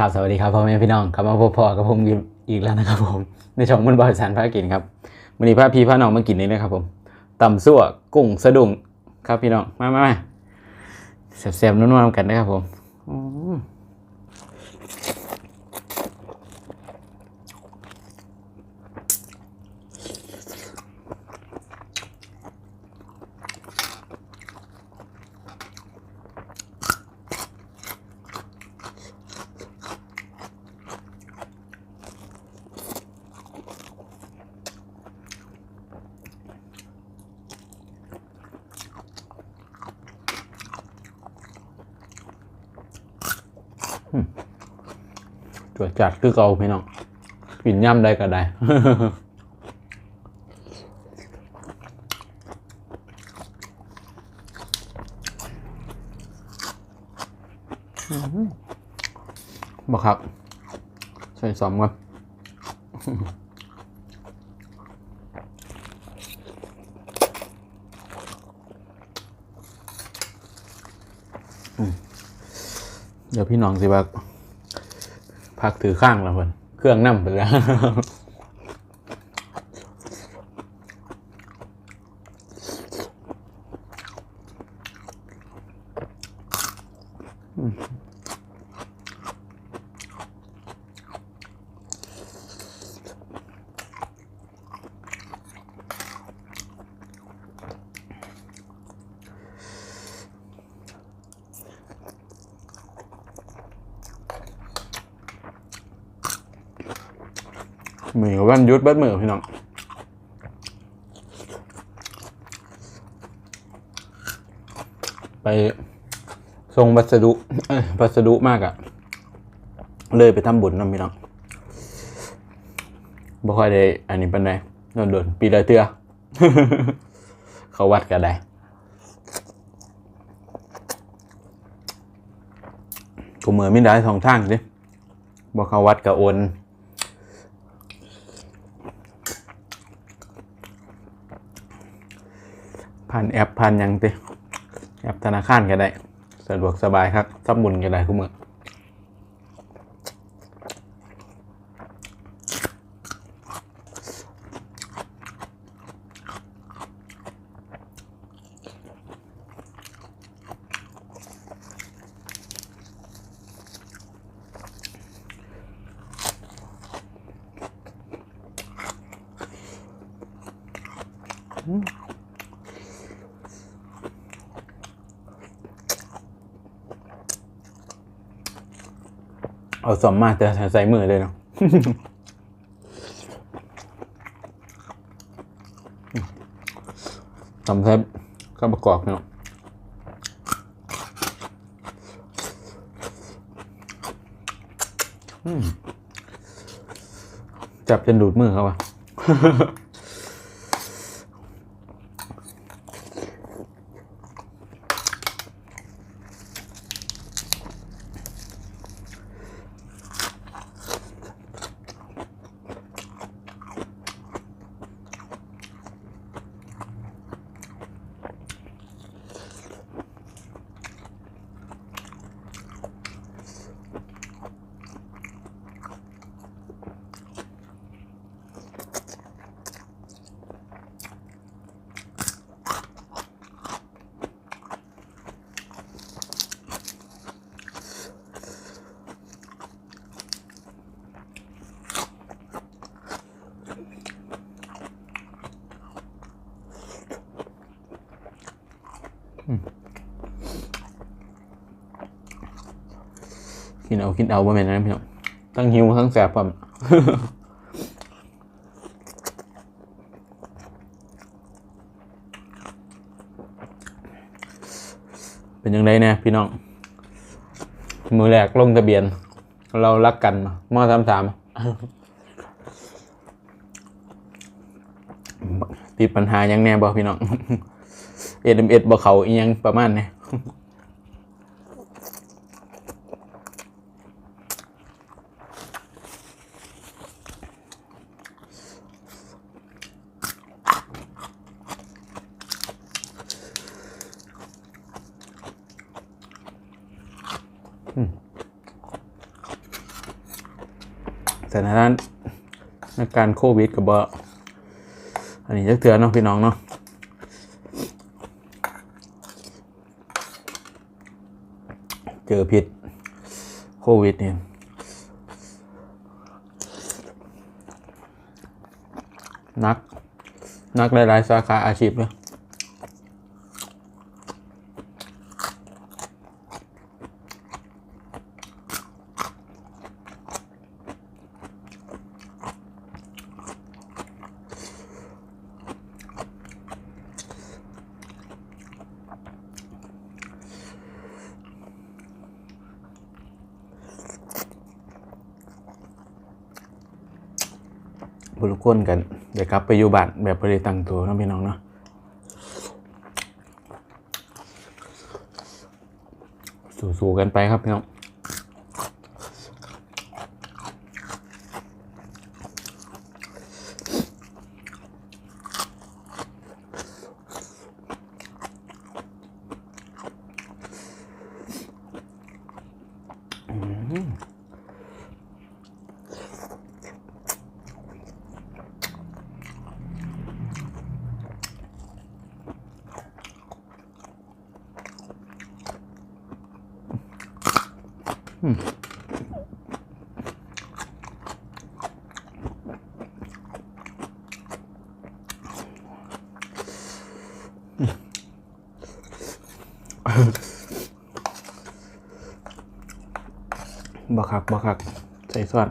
ครับสวัสดีครับพ่อแม่พี่น้องครับมาพบพ่อกับผมอีกแล้วนะครับผมในช่องมันบอยสารภากินครับวันนี้พาพี่พาน้องมากินนี่นะครับผมตำซั่วกุ้งสะดุ้งครับพี่น้องมามามาแซ่บๆนุ่มๆกันนะครับผม จวดจัดคือเก่าพี่น้องกินย่ำได้ก็ได้บักครับ ใส่สอมกันเดี๋ยวพี่น้องสิว่า พักถือข้างแล้วเพิ่นเครื่องนั่มไปแล้ว มือกับวันยุดเบัดมือพี่น้องไปส่งพัสดุเอ้ยพัสดุมากอะเลยไปทำบุญนะพี่น้องบ่ค่อยได้ อันนี้เป็นไดโดนปีละเตือเขาวัดกันได้กูมือไม่ได้สองทางสิบ่เขาวัดกับโอนานแอปผ่านยังติแอปธนาคารก็ได้สะดวกสบายครับซับบุญก็ได้ทุกมือ เอาสมมาแต่ใส่มือเลยเนาะทำแทบก็ประกอบเนาะจับจนดูดมือเขาอะ กินเอากินเอาบ่แม่นนะพี่น้องทั้งหิวทั้งแสบพร้อมเป็นยังไงเนี่ยพี่น้อง มือแรกลงทะเบียน เรารักกันมอสามสามติดปัญหายังแน่บ่พี่น้อง เอ็ดเอ็ดบ่เขาอีหยังประมาณนี้สถานการณ์ในการโควิดกับเบออันนี้จักเตือนเนาะพี่น้องเนาะ เจอพิษโควิดเนี่ยนัก นักหลาย ๆ สาขาอาชีพเลย บุรุษคนกันเดี๋ยวครับไปอยู่บ้านแบบบริตั้งตัวน้องพี่น้องเนาะสู้ๆกันไปครับพี่น้อง บักคักบักคัก ใส่ส่วน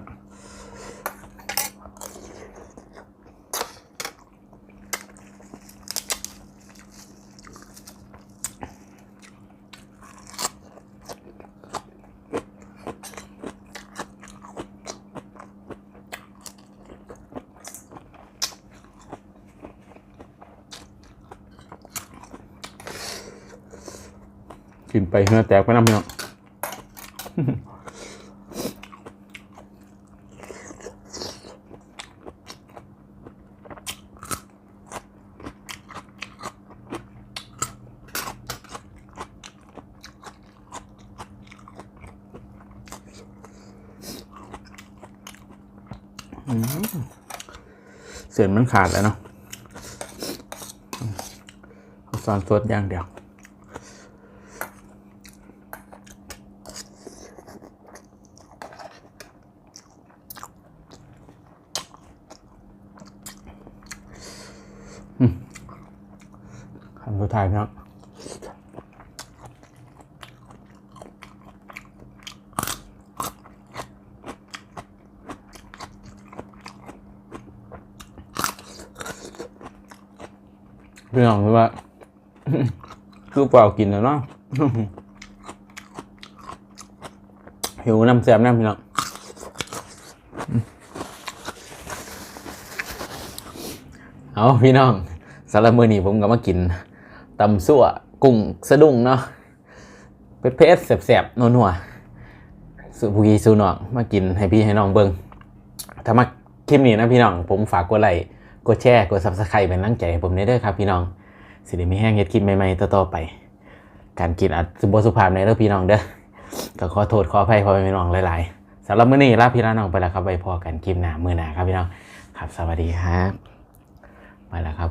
กินไปเหือแตกไปน้ำพี่น้งเสียนมันขาดแล้วเนาะเอาซอนสดอย่างเดียว สุดท้ายพี่น้องพี่น้องคือว่า คือเปล่ากินแล้วเนาะหิวน้ำแซ่บน้ำพี่น้องเอาพี่น้องสำหรับมื้อนี้ผมก็มากิน ตำซั่วกุ้งสะดุ้งเนาะเผ็ดๆแซ่บๆนัวๆสูผู้กีสูนองมากินให้พี่ให้น้องเบิ่งถ้ามาคลิปนี้นะพี่น้อง ผมฝากกดไลค์กดแชร์กด Subscribe เป็นกำลังใจให้ผมได้ด้อครับพี่น้อง สิได้มีแห้งเฮ็ดคลิปใหม่ๆต่อๆไป การกินอาจสิบ่สุภาพในเด้อพี่น้องเด้อก็ขอโทษขออภัยพ่อแม่พี่น้องหลายๆสำหรับมื้อนี้ลาพี่ลาน้องไปแล้วครับไว้พอกันคลิปหน้ามื้อหน้าครับพี่น้องครับสวัสดีครับไปแล้วครับ